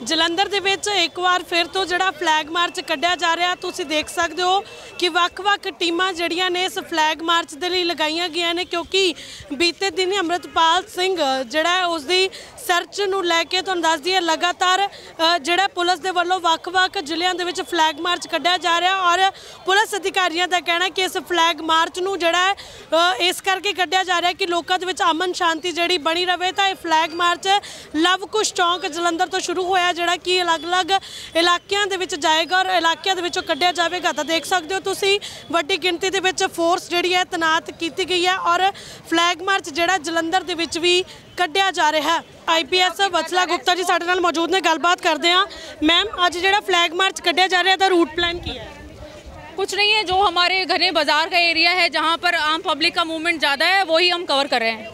ਜਲੰਧਰ ਦੇ ਵਿੱਚ ਇੱਕ ਵਾਰ ਫਿਰ ਤੋਂ ਜਿਹੜਾ ਫਲੈਗ ਮਾਰਚ ਕੱਢਿਆ ਜਾ ਰਿਹਾ, ਤੁਸੀਂ ਦੇਖ ਸਕਦੇ ਹੋ ਕਿ ਵੱਖ-ਵੱਖ ਟੀਮਾਂ ਜਿਹੜੀਆਂ ਨੇ ਇਸ ਫਲੈਗ ਮਾਰਚ ਦੇ ਲਈ ਲਗਾਈਆਂ ਗਈਆਂ ਨੇ ਕਿਉਂਕਿ ਬੀਤੇ ਦਿਨ ਅੰਮ੍ਰਿਤਪਾਲ ਸਿੰਘ ਜਿਹੜਾ ਹੈ ਉਸ ਦੀ ਸਰਚ ਨੂੰ ਲੈ ਕੇ ਤੁਹਾਨੂੰ ਦੱਸ ਦਈਏ, ਲਗਾਤਾਰ ਜਿਹੜਾ ਪੁਲਿਸ ਦੇ ਵੱਲੋਂ ਵੱਖ-ਵੱਖ ਜ਼ਿਲ੍ਹਿਆਂ ਦੇ ਵਿੱਚ ਫਲੈਗ ਮਾਰਚ ਕੱਢਿਆ ਜਾ ਰਿਹਾ ਔਰ ਪੁਲਿਸ ਅਧਿਕਾਰੀਆਂ ਦਾ ਕਹਿਣਾ ਕਿ ਇਸ ਫਲੈਗ ਮਾਰਚ ਨੂੰ ਜਿਹੜਾ ਇਸ ਕਰਕੇ ਕੱਢਿਆ ਜਾ ਰਿਹਾ ਕਿ ਲੋਕਾਂ ਦੇ ਵਿੱਚ ਅਮਨ ਸ਼ਾਂਤੀ ਜਿਹੜੀ ਬਣੀ ਰਵੇ ਤਾਂ ਇਹ ਫਲੈਗ ਮਾਰਚ ਲਵ ਕੁਸ਼ ਚੌਂਕ ਜਲੰਧਰ ਤੋਂ ਸ਼ੁਰੂ ਹੋਇਆ ਜਿਹੜਾ ਕਿ ਅਲੱਗ-ਅਲੱਗ ਇਲਾਕਿਆਂ ਦੇ ਵਿੱਚ ਜਾਏਗਾ ਔਰ ਇਲਾਕਿਆਂ ਦੇ ਵਿੱਚੋਂ ਕੱਢਿਆ ਜਾਵੇਗਾ। ਤਾਂ ਦੇਖ ਸਕਦੇ ਹੋ ਤੁਸੀਂ ਵੱਡੀ ਗਿਣਤੀ ਦੇ ਵਿੱਚ ਫੋਰਸ ਜਿਹੜੀ ਹੈ ਤਨਾਤ ਕੀਤੀ ਗਈ ਹੈ ਔਰ ਫਲੈਗ ਮਾਰਚ ਜਿਹੜਾ ਜਲੰਧਰ ਦੇ ਵਿੱਚ ਵੀ ਕੱਢਿਆ ਜਾ ਰਿਹਾ ਹੈ। ਆਈਪੀਐਸ ਵਤਸਲਾ ਗੁਪਤਾ ਜੀ ਸਾਡੇ ਨਾਲ ਮੌਜੂਦ ਨੇ ਗੱਲਬਾਤ ਕਰਦੇ ਹਾਂ ਮੈਮ ਅੱਜ ਜਿਹੜਾ ਫਲੈਗ ਮਾਰਚ ਕੱਢਿਆ ਜਾ ਰਿਹਾ ਤਾਂ ਰੂਟ ਪਲਾਨ ਕੀ ਹੈ कुछ नहीं है जो हमारे घने बाजार का एरिया है जहाँ पर आम पब्लिक का मूवमेंट ज़्यादा है वही हम कवर कर रहे हैं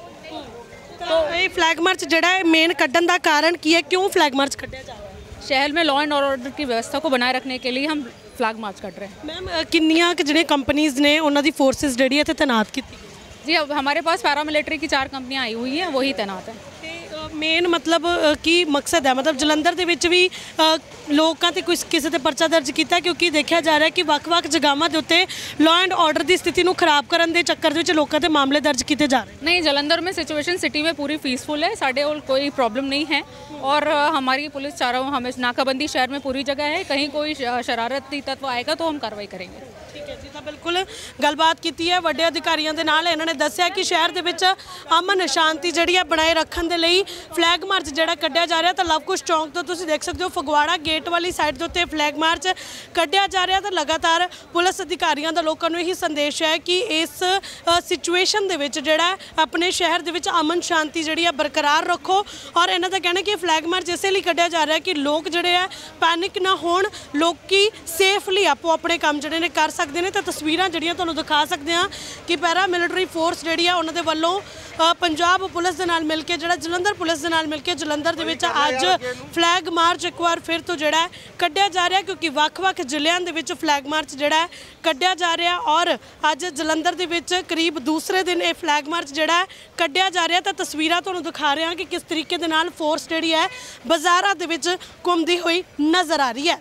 ਤਾਂ ਇਹ ਫਲੈਗ ਮਾਰਚ ਜਿਹੜਾ ਹੈ ਮੇਨ ਕੱਢਣ ਦਾ ਕਾਰਨ ਕੀ ਹੈ ਕਿਉਂ ਫਲੈਗ ਮਾਰਚ ਕੱਢਿਆ ਜਾ ਰਿਹਾ ਹੈ शहर में लॉ एंड ऑर्डर की व्यवस्था को बनाए रखने के लिए हम फ्लैग मार्च कर रहे हैं ਮੈਮ ਅ, ਕਿੰਨੀਆਂ ਕੁ ਜਿਹੜੇ ਕੰਪਨੀਆਂ ਨੇ ਉਹਨਾਂ ਦੀ ਫੋਰਸਿਸ ਜਿਹੜੀ ਹੈ ਇੱਥੇ ਤੈਨਾਤ ਕੀਤੀ ਗਈ जी अब हमारे पास पैरामिलिट्री की चार कंपनियां आई हुई हैं वही तैनात हैं ਤੇ ਮੇਨ ਮਤਲਬ ਅ, ਕੀ ਮਕਸਦ ਹੈ ਮਤਲਬ ਜਲੰਧਰ ਦੇ ਵਿੱਚ ਵੀ ਅ, ਲੋਕਾਂ ਤੇ ਕੁਝ ਕਿਸੇ ਤੇ ਪਰਚਾ ਦਰਜ ਕੀਤਾ ਕਿਉਂਕਿ ਦੇਖਿਆ ਜਾ ਰਿਹਾ ਕਿ ਵੱਖ-ਵੱਖ ਜਗ੍ਹਾਵਾਂ ਦੇ ਉੱਤੇ ਲਾਅ ਐਂਡ ਆਰਡਰ ਦੀ ਸਥਿਤੀ ਨੂੰ ਖਰਾਬ ਕਰਨ ਦੇ ਚੱਕਰ ਦੇ ਵਿੱਚ ਲੋਕਾਂ ਤੇ ਮਾਮਲੇ ਦਰਜ ਕੀਤੇ ਜਾ ਰਹੇ नहीं जलंधर में सिचुएशन सिटी में पूरी पीसफुल है साढ़े और कोई प्रॉब्लम नहीं है और अ, हमारी पुलिस चारों हमें नाकाबंदी शहर में पूरी जगह है कहीं कोई श- शरारती तत्व आएगा तो हम कार्रवाई करेंगे ਠੀਕ ਹੈ ਜੀ ਤਾਂ ਬਿਲਕੁਲ ਗੱਲਬਾਤ ਕੀਤੀ ਹੈ। ਵੱਡੇ ਅਧਿਕਾਰੀਆਂ ਦੇ ਨਾਲ ਇਹਨਾਂ ਨੇ ਦੱਸਿਆ ਕਿ ਸ਼ਹਿਰ ਦੇ ਵਿੱਚ ਅਮਨ ਸ਼ਾਂਤੀ ਜਿਹੜੀ ਹੈ ਬਣਾਏ ਰੱਖਣ ਦੇ ਲਈ ਫਲੈਗ ਮਾਰਚ ਜਿਹੜਾ ਕੱਢਿਆ ਜਾ ਰਿਹਾ ਤਾਂ ਲਵਕੁਸ਼ ਚੌਂਕ ਤੋਂ ਤੁਸੀਂ ਦੇਖ ਸਕਦੇ ਹੋ, ਫਗਵਾੜਾ ਗੇਟ ਵਾਲੀ ਸਾਈਡ ਦੇ ਉੱਤੇ ਫਲੈਗ ਮਾਰਚ ਕੱਢਿਆ ਜਾ ਰਿਹਾ ਤਾਂ ਲਗਾਤਾਰ ਪੁਲਿਸ ਅਧਿਕਾਰੀਆਂ ਦਾ ਲੋਕਾਂ ਨੂੰ ਇਹੀ ਸੰਦੇਸ਼ ਹੈ ਕਿ ਇਸ ਸਿਚੁਏਸ਼ਨ ਦੇ ਵਿੱਚ ਜਿਹੜਾ ਆਪਣੇ ਸ਼ਹਿਰ ਦੇ ਵਿੱਚ ਅਮਨ ਸ਼ਾਂਤੀ ਜਿਹੜੀ ਹੈ ਬਰਕਰਾਰ ਰੱਖੋ ਔਰ ਇਹਨਾਂ ਦਾ ਕਹਿਣਾ ਕਿ ਫਲੈਗ ਮਾਰਚ ਇਸੇ ਲਈ ਕੱਢਿਆ ਜਾ ਰਿਹਾ ਕਿ ਲੋਕ ਜਿਹੜੇ ਆ ਪੈਨਿਕ ਨਾ ਹੋਣ, ਲੋਕੀ ਸੇਫਲੀ ਆਪੋ ਆਪਣੇ ਕੰਮ ਜਿਹੜੇ ਨੇ ਕਰ ਸਕਦੇ ਨੇ ਤਾਂ ਤਸਵੀਰਾਂ ਜਿਹੜੀਆਂ ਤੁਹਾਨੂੰ ਦਿਖਾ ਸਕਦੇ ਆ ਕਿ ਪੈਰਾ ਮਿਲਟਰੀ ਫੋਰਸ ਜਿਹੜੀ ਆ ਉਹਨਾਂ ਦੇ ਵੱਲੋਂ ਪੰਜਾਬ ਪੁਲਿਸ ਦੇ ਨਾਲ ਮਿਲ ਕੇ ਜਿਹੜਾ ਜਲੰਧਰ ਪੁਲਿਸ ਦੇ ਨਾਲ ਮਿਲ ਕੇ ਜਲੰਧਰ ਦੇ ਵਿੱਚ ਅੱਜ ਫਲੈਗ ਮਾਰਚ ਇੱਕ ਵਾਰ ਫਿਰ ਤੋਂ ਜਿਹੜਾ ਕੱਢਿਆ ਜਾ ਰਿਹਾ ਕਿਉਂਕਿ ਵੱਖ-ਵੱਖ ਜ਼ਿਲ੍ਹਿਆਂ ਦੇ ਵਿੱਚ ਫਲੈਗ ਮਾਰਚ ਜਿਹੜਾ ਕੱਢਿਆ ਜਾ ਰਿਹਾ ਔਰ ਅੱਜ ਜਲੰਧਰ ਦੇ ਵਿੱਚ ਕਰੀਬ ਦੂਸਰੇ ਦਿਨ ਇਹ ਫਲੈਗ ਮਾਰਚ ਜਿਹੜਾ ਕੱਢਿਆ ਜਾ ਰਿਹਾ ਤਾਂ ਤਸਵੀਰਾਂ ਤੁਹਾਨੂੰ ਦਿਖਾ ਰਹੇ ਹਾਂ ਕਿ ਕਿਸ ਤਰੀਕੇ ਦੇ ਨਾਲ ਫੋਰਸ ਜਿਹੜੀ ਹੈ ਬਾਜ਼ਾਰਾਂ ਦੇ ਵਿੱਚ ਘੁੰਮਦੀ ਹੋਈ ਨਜ਼ਰ ਆ ਰਹੀ ਹੈ।